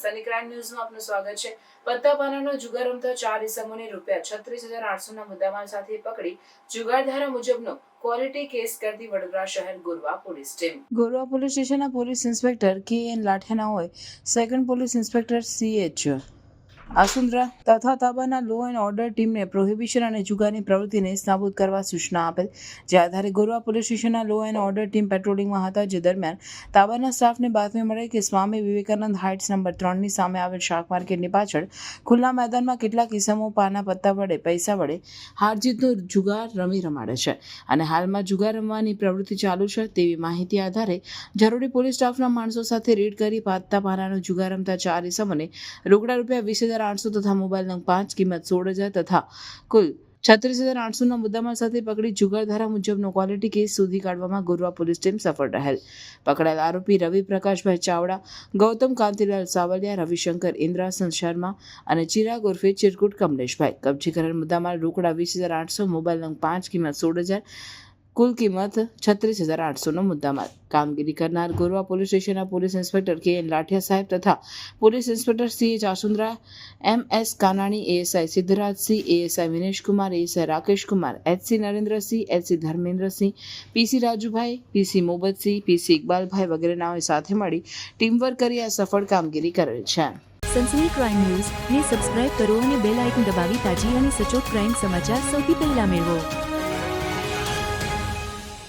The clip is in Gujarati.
ક્રાઇમ ન્યૂઝમાં આપનું સ્વાગત છે. પત્તાપાનાનો જુગાર રમતા ચાર ઇસમોને રૂપિયા છત્રીસ હજાર આઠસોના મુદ્દામાલ સાથે પકડી. જુગારધારા મુજબનો ક્વોલિટી કેસ કરતી વડોદરા શહેર Gorva police team. Gorva police સ્ટેશનના પોલીસ ઇન્સ્પેક્ટર કે એન લાઠિયાના હોય. Second police inspector C H. Asundra તથા તાબાના લો એન્ડ ઓર્ડર ટીમને પ્રોહિબિશન અને જુગારની પ્રવૃત્તિને નાબૂદ કરવા સૂચના આપેલ, જે આધારે ગોરવા પોલીસ સ્ટેશનના લો એન્ડ ઓર્ડર ટીમ પેટ્રોલિંગમાં હતા, જે દરમિયાન તાબાના સ્ટાફને બાતમી મળે કે સ્વામી વિવેકાનંદ હાઇટ્સ નંબર ત્રણની સામે આવેલ શાક માર્કેટની પાછળ ખુલ્લા મેદાનમાં કેટલાક કિસ્સામો પાના પત્તા વડે પૈસા વડે હાર જીતનો જુગાર રમી રમાડે છે અને હાલમાં જુગાર રમવાની પ્રવૃત્તિ ચાલુ છે તેવી માહિતી આધારે જરૂરી પોલીસ સ્ટાફના માણસો સાથે રેડ કરી પાત્તા પાનાનો જુગાર રમતા ચાર ઇસમોને રોકડા રૂપિયા વીસ હજાર આઠસો તથા મોબાઈલ નંગ પાંચ કિંમત સોળ હજાર તથા કુલ છત્રીસ હજાર આઠસોના મુદ્દામાલ સાથે પકડી જુગાર ધારા મુજબનો ક્વોલિટી કેસ શોધી કાઢવામાં ગોરવા પોલીસ ટીમ સફળ રહેલ. પકડાયેલ આરોપી રવિ પ્રકાશભાઈ ચાવડા, ગૌતમ કાંતિલાલ સાવલિયા, રવિશંકર ઇન્દ્રાસન શર્મા અને ચિરાગ ઉર્ફે ચિરકુટ કમલેશભાઈ. કબજે કરેલ મુદ્દામાલ રોકડા વીસ હજાર આઠસો, મોબાઈલ નંગ પાંચ કિંમત સોળ હજાર કુલ કિંમત છત્રીસ હજાર આઠસોનો મુદ્દામાલ. કામગીરી કરનાર ગોરવા પોલીસ સ્ટેશનના police inspector K N Lathiya સાહેબ તથા police inspector C H Asundra M S Kanani ASI Siddhrajsinh ASI Vineshkumar ASI Rakeshkumar HC Narendrasinh HC Dharmendrasinh PC Rajubhai PC Mobatsinh PC Iqbalbhai વગેરે નાઓએ સાથે મળી ટીમવર્ક કરી આ સફળ કામગીરી કરેલ છે. સનસની ક્રાઇમ ન્યૂઝ ને સબસ્ક્રાઇબ કરો અને બેલ આઇકન દબાવી તાજી અને સચોટ ક્રાઇમ સમાચાર સૌથી પહેલા મેળવો.